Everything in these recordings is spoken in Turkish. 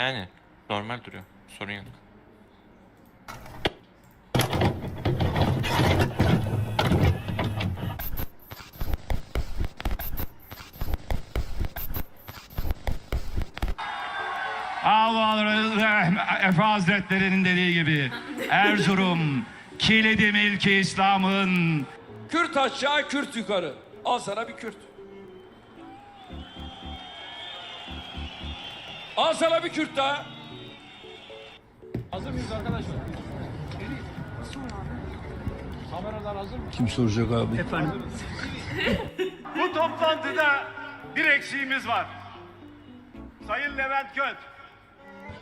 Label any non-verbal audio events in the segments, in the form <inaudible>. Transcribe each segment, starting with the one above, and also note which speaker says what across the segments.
Speaker 1: Yani normal duruyor. Sorun yok.
Speaker 2: Allah Efe Hazretleri'nin dediği gibi Erzurum kilidi milki İslam'ın
Speaker 3: Kürt aşağı, Kürt yukarı. Al sana bir Kürt. Al sana bir Kürt daha. Hazır mıyız arkadaşlar? Kameralar hazır mı?
Speaker 4: Kim soracak abi? <laughs>
Speaker 2: Bu toplantıda bir eksiğimiz var. Sayın Levent Göt.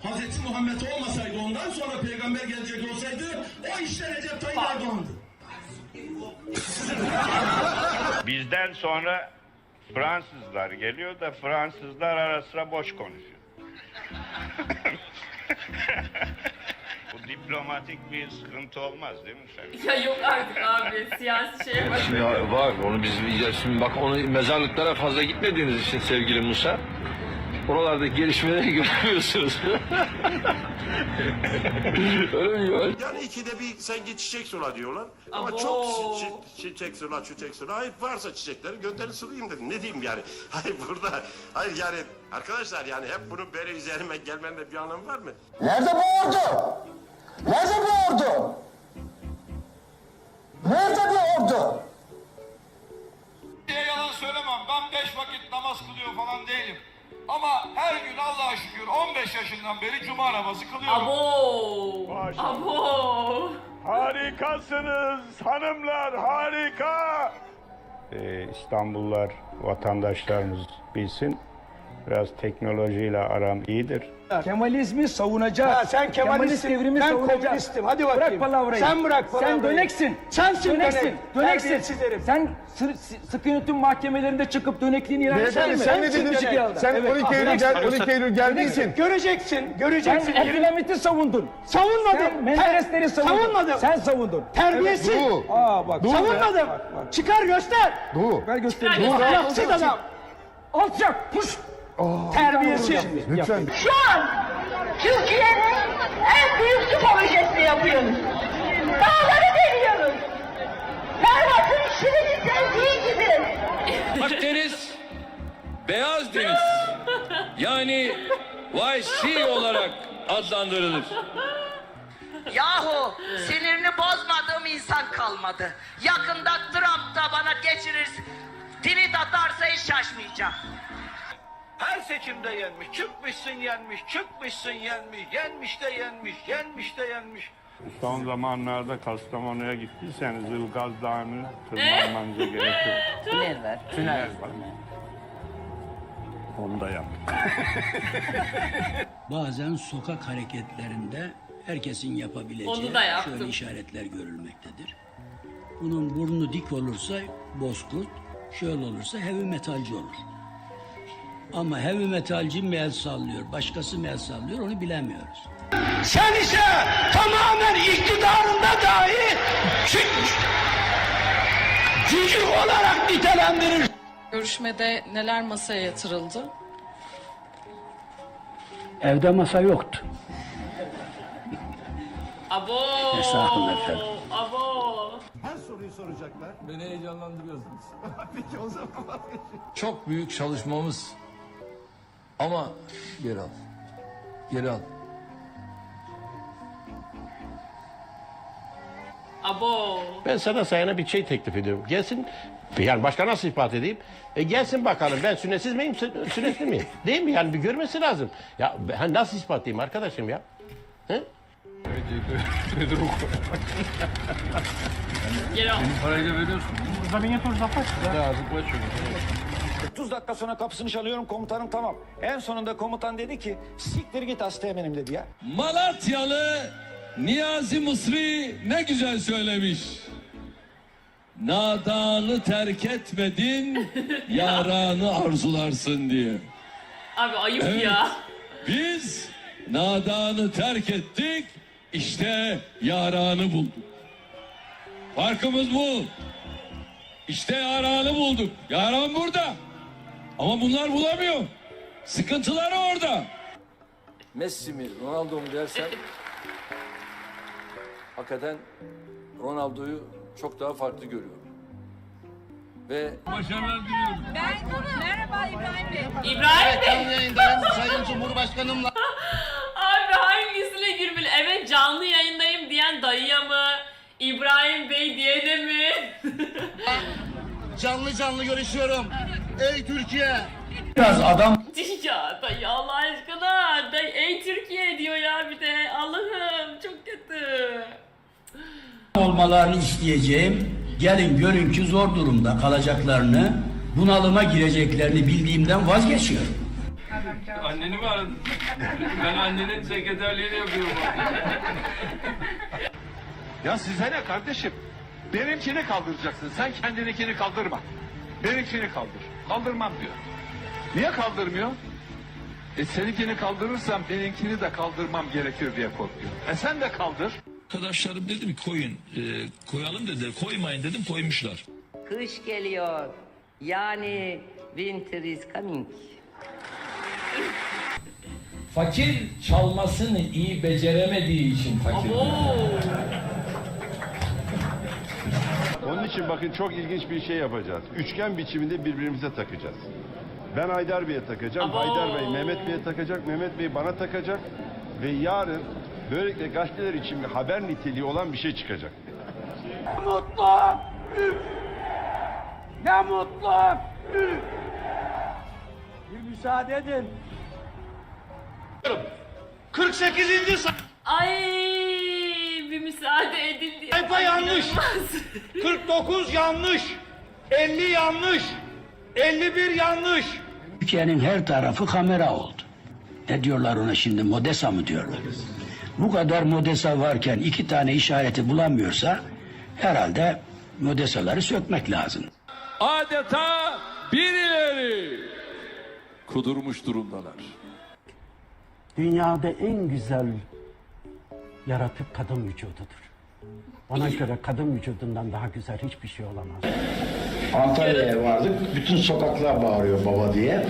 Speaker 5: Hazreti Muhammed olmasaydı ondan sonra peygamber gelecek olsaydı o işte Recep Tayyip Erdoğan'dı. <laughs>
Speaker 6: Bizden sonra Fransızlar geliyor da Fransızlar ara sıra boş konuşuyor. Bu diplomatik bir sıkıntı olmaz değil mi sen?
Speaker 7: Ya yok artık abi siyasi şeye bak.
Speaker 4: Ya var onu biz ya şimdi bak onu mezarlıklara fazla gitmediğiniz için sevgili Musa. Oralardaki gelişmeleri <laughs> görüyorsunuz. Öyle mi ya?
Speaker 5: Yani ikide bir sanki çiçek sula diyorlar. Ama
Speaker 7: Abo.
Speaker 5: çok çi- çi- çiçek sula, çiçek sula. Hayır varsa çiçekleri gönderin sulayayım dedim. Ne diyeyim yani? <laughs> Hayır burada, hayır yani arkadaşlar yani hep bunun böyle üzerime gelmenin bir anlamı var mı?
Speaker 8: Nerede bu ordu? Nerede bu ordu?
Speaker 9: Yaşından beri cuma namazı kılıyorum.
Speaker 7: Abo. Abo.
Speaker 6: Harikasınız hanımlar harika. Ee, İstanbullular vatandaşlarımız bilsin. Biraz teknolojiyle aram iyidir.
Speaker 10: Kemalizmi savunacağız. sen Kemalist devrimi ben savunacağız. komünistim. Hadi bakayım. Bırak palavrayı. Sen bırak palavrayı. Sen döneksin. Sensin döneksin. Döneksin. Sen sı- sı- sıkı yönetim mahkemelerinde çıkıp dönekliğini ilan etsene mi? Sen ne dedin? Sen 12 Eylül, gel, 12 Eylül geldiysin. Göreceksin. Göreceksin. Sen Abdülhamit'i savundun. Savunmadım. Sen Menderesleri savundun. Savunmadım. Sen savundun. Terbiyesiz. Aa bak. Savunmadım. Çıkar göster. Dur. Ver göstereyim. Ahlaksız adam. Alçak. Puş. Terbiyesiz. Lütfen.
Speaker 11: Şu an Türkiye'nin en büyük su projesini yapıyoruz. Dağları deliyoruz. Ferhat'ın işini sevdiği gibi.
Speaker 3: Akdeniz, Beyaz Deniz. Yani YC olarak adlandırılır.
Speaker 11: Yahu sinirini bozmadığım insan kalmadı. Yakında Trump da bana geçirir. Tweet atarsa hiç şaşmayacağım.
Speaker 9: Her seçimde yenmiş. Çıkmışsın yenmiş, çıkmışsın yenmiş, yenmiş de yenmiş, yenmiş de yenmiş.
Speaker 6: Son zamanlarda Kastamonu'ya gittiyseniz Ilgaz Dağı'nı tırmanmanıza <laughs> gerek yok.
Speaker 7: Tünel var.
Speaker 6: Tünel var. Onu da yaptık. <laughs>
Speaker 10: Bazen sokak hareketlerinde herkesin yapabileceği
Speaker 7: Onu da yaptım.
Speaker 10: şöyle işaretler görülmektedir. Bunun burnu dik olursa bozkurt, şöyle olursa heavy metalci olur. Ama heavy metalci mi el sallıyor, başkası mı el sallıyor onu bilemiyoruz.
Speaker 2: Sen ise tamamen iktidarında dahi cücük olarak nitelendirir.
Speaker 7: Görüşmede neler masaya yatırıldı?
Speaker 10: Evde masa yoktu.
Speaker 7: Abo.
Speaker 10: Estağfurullah efendim.
Speaker 7: Abo.
Speaker 3: Beni heyecanlandırıyorsunuz. <laughs>
Speaker 4: Çok büyük çalışmamız ama geri al. Geri al.
Speaker 7: Abo.
Speaker 12: Ben sana sayana bir şey teklif ediyorum. Gelsin, yani başka nasıl ispat edeyim? E gelsin bakalım ben sünnetsiz miyim, sü- sünnetli miyim? Değil mi? Yani bir görmesi lazım. Ya ben nasıl ispat edeyim arkadaşım ya? He?
Speaker 7: Geri al.
Speaker 9: 30 dakika sonra kapısını çalıyorum komutanım tamam. En sonunda komutan dedi ki siktir git hastayım dedi ya.
Speaker 3: Malatyalı Niyazi Mısri ne güzel söylemiş. Nadanı terk etmedin, <laughs> yaranı arzularsın diye.
Speaker 7: Abi ayıp
Speaker 3: Evet.
Speaker 7: ya.
Speaker 3: Biz nadanı terk ettik, işte yaranı bulduk. Farkımız bu. İşte yaranı bulduk. Yaran burada. Ama bunlar bulamıyor. Sıkıntıları orada. Messi mi Ronaldo mu dersen hakikaten Ronaldo'yu çok daha farklı görüyorum. Ve
Speaker 7: İbrahim Bey.
Speaker 13: yayındayım Sayın Cumhurbaşkanımla. <laughs>
Speaker 7: Abi hangisine gülmeli? Evet canlı yayındayım diyen dayıya mı? İbrahim Bey diyene mi? <laughs>
Speaker 13: Canlı canlı görüşüyorum. Ey Türkiye.
Speaker 10: Biraz adam <laughs>
Speaker 7: ya dayı Allah aşkına. Dayı ey Türkiye diyor ya bir de. Allah'ım çok kötü.
Speaker 10: olmalarını isteyeceğim. Gelin görün ki zor durumda kalacaklarını, bunalıma gireceklerini bildiğimden vazgeçiyorum.
Speaker 3: anneni mi aradın? <laughs> ben annenin sekreterliğini yapıyorum. <laughs>
Speaker 14: Ya size ne kardeşim? Benimkini kaldıracaksın. Sen kendininkini kaldırma. Benimkini kaldır. Kaldırmam diyor. Niye kaldırmıyor? E seninkini kaldırırsam benimkini de kaldırmam gerekir diye korkuyor. E sen de kaldır.
Speaker 15: Arkadaşlarım dedim koyun. e, koyalım dedi. Koymayın dedim koymuşlar.
Speaker 9: Kış geliyor. Yani winter is coming.
Speaker 10: Fakir çalmasını iyi beceremediği için fakir.
Speaker 14: Onun için bakın çok ilginç bir şey yapacağız. Üçgen biçiminde birbirimize takacağız. Ben Haydar Bey'e takacağım.
Speaker 7: Abo.
Speaker 14: Haydar Bey Mehmet Bey'e takacak. Mehmet Bey bana takacak. Ve yarın böylelikle gazeteler için bir haber niteliği olan bir şey çıkacak.
Speaker 10: Mutlu! Ne mutlu! Bir müsaade edin.
Speaker 13: 48.
Speaker 7: Ay bir müsaade edin.
Speaker 13: Sayfa yanlış.
Speaker 7: İnanılmaz.
Speaker 13: 49 yanlış. 50 yanlış. 51 yanlış.
Speaker 10: Türkiye'nin her tarafı kamera oldu. Ne diyorlar ona şimdi modesa mı diyorlar? Bu kadar modesa varken iki tane işareti bulamıyorsa herhalde modesaları sökmek lazım.
Speaker 3: Adeta birileri kudurmuş durumdalar.
Speaker 10: Dünyada en güzel yaratık kadın vücududur. Bana göre kadın vücudundan daha güzel hiçbir şey olamaz.
Speaker 16: Antalya'ya vardık. Bütün sokaklar bağırıyor baba diye.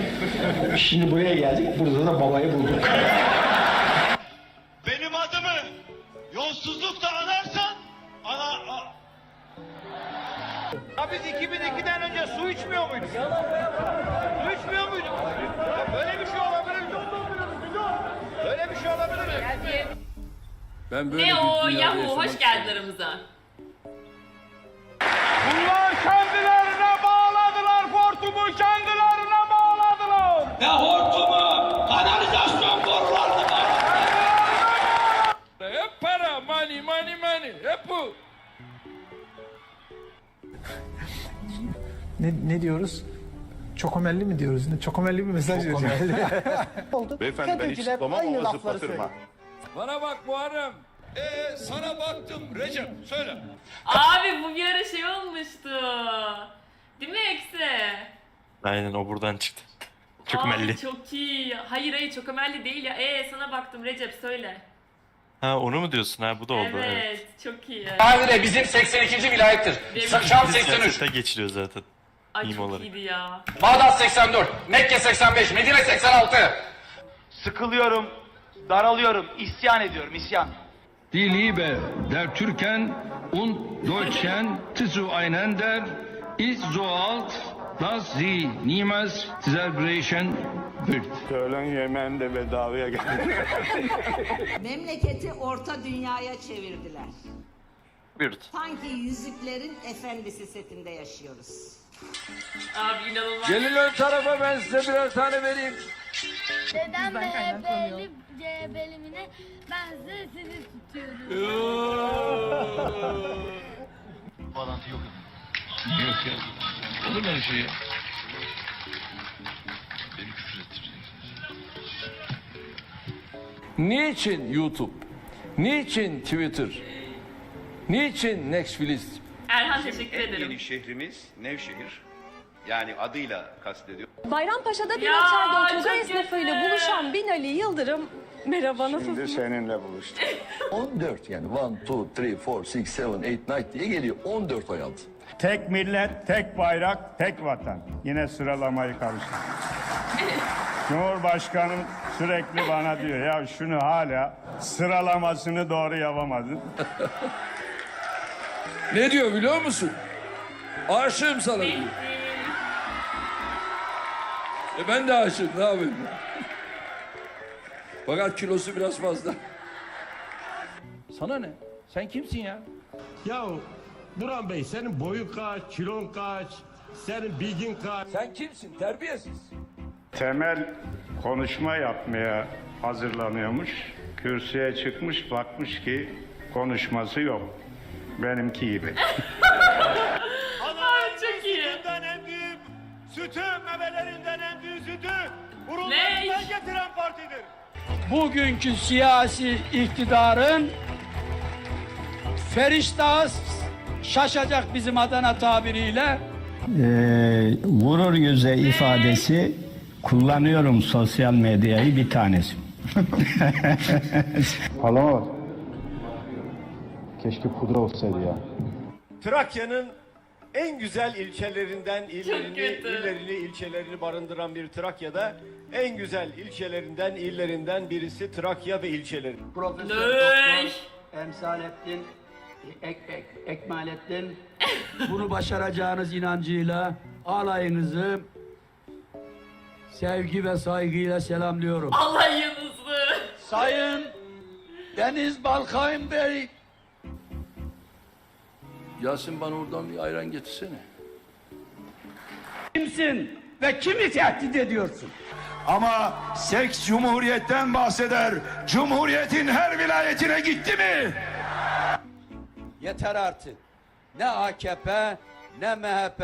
Speaker 16: Şimdi buraya geldik. Burada da babayı bulduk.
Speaker 13: Benim adımı yolsuzlukla anarsan ana... Ya biz 2002'den önce su içmiyor muyduk? Su içmiyor muyduk? Ya böyle bir şey olabilir mi? Böyle bir şey olabilir mi?
Speaker 3: Ben böyle
Speaker 7: Ne
Speaker 3: bir
Speaker 7: o
Speaker 3: dünyada
Speaker 7: Yahoo
Speaker 3: yaşamak
Speaker 7: hoş geldin aramıza.
Speaker 13: Bunlar kendilerine bağladılar hortumu kendilerine bağladılar. Ne hortumu? Kanalizasyon borularını
Speaker 3: Hep para, money, money, money. Hep bu.
Speaker 17: Ne, ne diyoruz? Çokomelli mi diyoruz? Ne, çokomelli bir mesaj veriyor. <laughs>
Speaker 14: Beyefendi ben hiç zıplamam ama zıplatırım ha.
Speaker 3: Bana bak Muharrem.
Speaker 14: Ee, sana baktım Recep söyle.
Speaker 7: Abi bu bir ara şey olmuştu. Değil mi Eksi?
Speaker 18: Aynen o buradan çıktı. Çok
Speaker 7: Abi
Speaker 18: melli.
Speaker 7: çok iyi. Hayır hayır çok emelli değil ya. Ee sana baktım Recep söyle.
Speaker 18: Ha onu mu diyorsun ha bu da oldu.
Speaker 7: evet,
Speaker 18: Evet.
Speaker 7: çok iyi.
Speaker 13: Kahire bizim 82. vilayettir.
Speaker 7: Benim-
Speaker 13: Şam
Speaker 18: Bir
Speaker 13: 83.
Speaker 18: siyasete geçiliyor zaten.
Speaker 7: Ay
Speaker 18: meme
Speaker 7: çok
Speaker 18: olarak.
Speaker 7: iyiydi ya.
Speaker 13: Bağdat 84. Mekke 85. Medine 86.
Speaker 17: Sıkılıyorum, daralıyorum, isyan ediyorum, isyan.
Speaker 15: Die Liebe der Türken und Deutschen zu einen der ist so alt, dass sie niemals zerbrechen wird.
Speaker 14: Öğlen yemeğinde bedavaya geldi. <laughs>
Speaker 9: Memleketi orta dünyaya çevirdiler.
Speaker 18: Weird.
Speaker 9: Sanki Yüzüklerin Efendisi setinde yaşıyoruz.
Speaker 7: Abi inanılmaz.
Speaker 3: Gelin ön tarafa ben size birer tane vereyim.
Speaker 19: Neden MHP'li C bölümüne ben size sizi tutuyorum. <laughs>
Speaker 15: Yok ya. Olur mu öyle şey ya?
Speaker 3: Niçin YouTube? Niçin Twitter? Niçin Netflix?
Speaker 7: Erhan teşekkür ederim.
Speaker 14: şehrimiz Nevşehir. Yani adıyla kastediyor.
Speaker 19: Bayrampaşa'da bir
Speaker 7: Ya,
Speaker 19: otelde
Speaker 7: çok
Speaker 19: oturma esnafıyla
Speaker 7: güzel.
Speaker 19: buluşan Binali Yıldırım Merhaba nasılsınız?
Speaker 14: seninle buluştuk. <laughs>
Speaker 13: 14 yani 1, 2, 3, 4, 6, 7, 8, 9 diye geliyor. 14 ay aldı.
Speaker 14: Tek millet, tek bayrak, tek vatan. Yine sıralamayı karıştırdım. <laughs> Cumhurbaşkanı
Speaker 6: sürekli bana diyor ya şunu hala sıralamasını doğru yapamadın.
Speaker 8: Ne diyor biliyor musun? Aşığım sana diyor. E ben de aşığım ne yapayım? Fakat kilosu biraz fazla.
Speaker 10: Sana ne? Sen kimsin ya?
Speaker 5: Ya Burhan Bey senin boyun kaç, kilon kaç, senin bilgin kaç?
Speaker 8: Sen kimsin? Terbiyesiz.
Speaker 6: Temel konuşma yapmaya hazırlanıyormuş. Kürsüye çıkmış bakmış ki konuşması yok. Benimki gibi. <laughs>
Speaker 20: burunlarından getiren partidir.
Speaker 10: Bugünkü siyasi iktidarın feriştahı şaşacak bizim Adana tabiriyle.
Speaker 6: vurur yüze ifadesi kullanıyorum sosyal medyayı bir tanesi. <laughs>
Speaker 21: Halama bak. Keşke pudra olsaydı ya.
Speaker 20: Trakya'nın en güzel ilçelerinden illerini, illerini, ilçelerini barındıran bir Trakya'da en güzel ilçelerinden, illerinden birisi Trakya ve ilçeleri.
Speaker 7: Ney?
Speaker 10: Emsalettin, ek, ek, Ekmalettin <laughs> bunu başaracağınız inancıyla alayınızı sevgi ve saygıyla selamlıyorum.
Speaker 7: Alayınızı.
Speaker 10: Sayın Deniz Balkayın Bey
Speaker 8: Yasin bana oradan bir ayran getirsene.
Speaker 10: kimsin ve kimi tehdit ediyorsun?
Speaker 19: Ama seks cumhuriyetten bahseder. Cumhuriyetin her vilayetine gitti mi?
Speaker 10: Yeter artık. Ne AKP, ne MHP,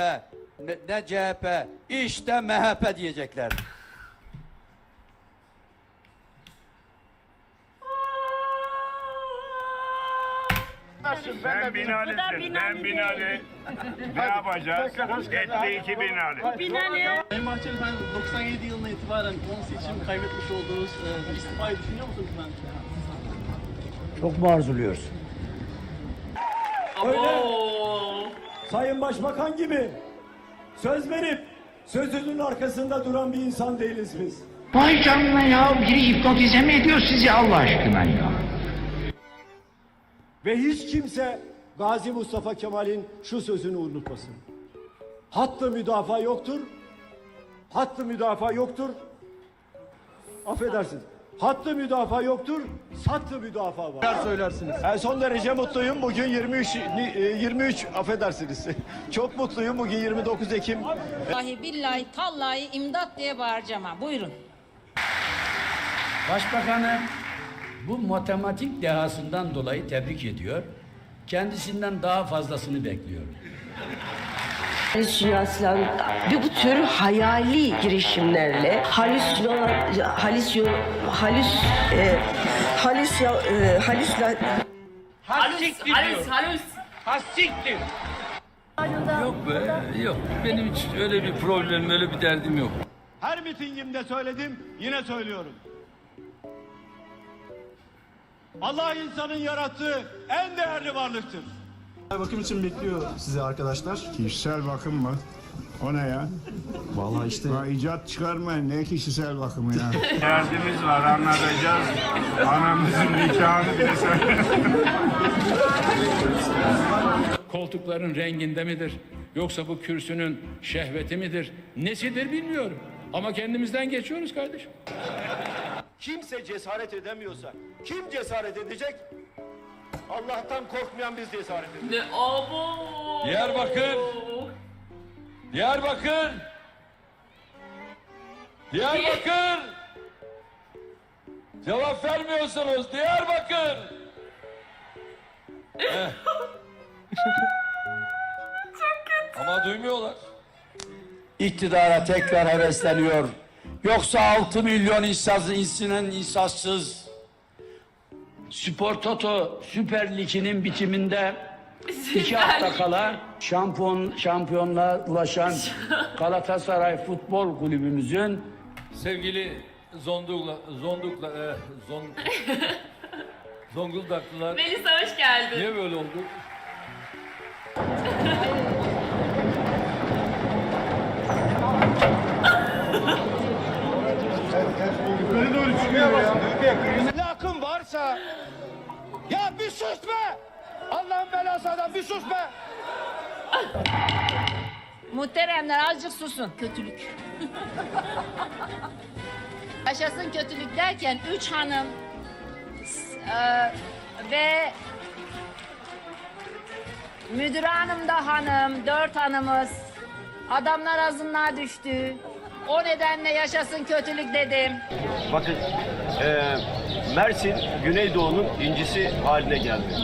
Speaker 10: ne, ne CHP, işte MHP diyecekler.
Speaker 6: Sen Binali'sin, sen Binali. Ne yapacağız? Etli iki Binali.
Speaker 21: Sayın Bahçeli ben 97 yılına itibaren 10 seçim kaybetmiş olduğunuz e, istifayı düşünüyor musunuz ben?
Speaker 10: Çok mu arzuluyorsun?
Speaker 7: Abo.
Speaker 20: Sayın Başbakan gibi söz verip sözünün arkasında duran bir insan değiliz biz.
Speaker 10: Vay canına ya biri hipnotize mi ediyor sizi Allah aşkına ya?
Speaker 20: Ve hiç kimse Gazi Mustafa Kemal'in şu sözünü unutmasın. Hattı müdafaa yoktur. Hattı müdafaa yoktur. Affedersiniz. Hattı müdafaa yoktur. Sattı müdafaa var.
Speaker 10: söylersiniz.
Speaker 20: Ben son derece mutluyum. Bugün 23 ni- e, 23 affedersiniz. <laughs> Çok mutluyum. Bugün 29 Ekim.
Speaker 22: Vallahi billahi tallahi imdat diye bağıracağım ha. Buyurun.
Speaker 10: Başbakanı bu matematik dehasından dolayı tebrik ediyor. Kendisinden daha fazlasını bekliyor.
Speaker 23: Halüsinasyon ve bu tür hayali girişimlerle halüsyon halüsyon halüs e, halüs e, halüsla
Speaker 7: Halus, halus, halus.
Speaker 10: Hassiktir.
Speaker 3: Yok be yok. Benim hiç öyle bir problemim öyle bir derdim yok.
Speaker 20: Her mitingimde söyledim, yine söylüyorum. Allah insanın yarattığı en değerli varlıktır.
Speaker 21: Bakım için bekliyor sizi arkadaşlar.
Speaker 6: Kişisel bakım mı? O ne ya?
Speaker 21: Vallahi işte
Speaker 6: Ya icat çıkarmayın. Ne kişisel bakımı ya? <laughs> Derdimiz var anlatacağız. Anamızın nikahını bile söyle.
Speaker 10: Koltukların renginde midir? Yoksa bu kürsünün şehveti midir? Nesidir bilmiyorum. Ama kendimizden geçiyoruz kardeşim.
Speaker 20: Kimse cesaret edemiyorsa, kim cesaret edecek? Allah'tan korkmayan biz cesaret edeceğiz.
Speaker 7: Ne abo.
Speaker 8: Diyarbakır. Diyarbakır. Diyarbakır. Cevap vermiyorsunuz Diyarbakır. <laughs> Heh. Ama duymuyorlar.
Speaker 10: İktidara tekrar hevesleniyor. Yoksa 6 milyon insaz, insinin insazsız Spor Toto Süper Lig'inin bitiminde iki hafta kala şampiyon şampiyonluğa ulaşan Galatasaray Futbol Kulübümüzün
Speaker 3: Sevgili Zondukla, Zondukla, e, Zon, <laughs> Zonguldaklılar.
Speaker 7: Melisa hoş geldin.
Speaker 3: Niye böyle oldu? <laughs>
Speaker 6: Yukarı doğru çıkıyor.
Speaker 20: Duyguya basın, duyguya. Lakın varsa... Ya bir sus be! Allah'ın belası adam bir sus be!
Speaker 22: Muhteremler azıcık susun. Kötülük. <laughs> Yaşasın kötülük derken üç hanım e, ve müdür hanım da hanım, dört hanımız. Adamlar azınlığa düştü. O nedenle yaşasın kötülük dedim.
Speaker 2: Bakın eee, Mersin Güneydoğu'nun incisi haline geldi.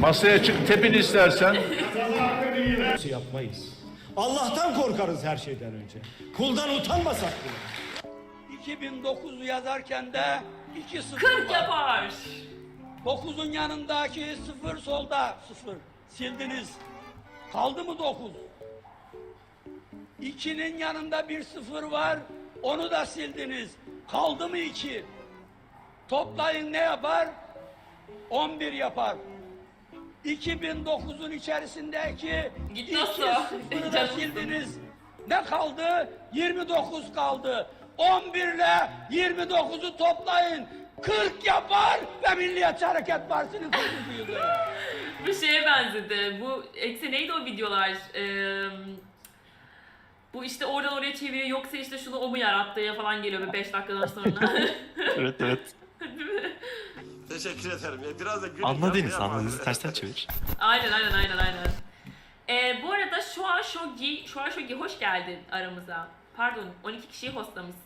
Speaker 24: Masaya çık tepin istersen.
Speaker 20: yapmayız. Allah'tan korkarız her şeyden önce. Kuldan utanmasak bile.
Speaker 10: 2009 yazarken de 2 0
Speaker 7: 40 yapar.
Speaker 10: 9'un yanındaki 0 solda 0. Sildiniz. Kaldı mı 9? 2'nin yanında bir 0 var. Onu da sildiniz. Kaldı mı 2? Toplayın ne yapar? 11 yapar. 2009'un içerisindeki iki sıfırı da sildiniz. Ne kaldı? 29 kaldı. 11 ile 29'u toplayın. 40 yapar ve Milliyetçi Hareket Partisi'nin yılı. <laughs>
Speaker 7: Bu şeye benzedi. Bu eksi neydi o videolar? Ee, bu işte oradan oraya çeviriyor yoksa işte şunu o mu yarattı ya falan geliyor 5 dakikadan sonra. <laughs>
Speaker 3: Evet evet. <laughs>
Speaker 5: Teşekkür ederim. Ya Biraz da gülün.
Speaker 3: Anladınız
Speaker 5: yapma.
Speaker 3: anladınız. Tersten <laughs> çevir.
Speaker 7: aynen aynen aynen aynen. Ee, bu arada Şua Shogi, Şua Shogi hoş geldin aramıza. Pardon 12 kişiyi hostlamışsın.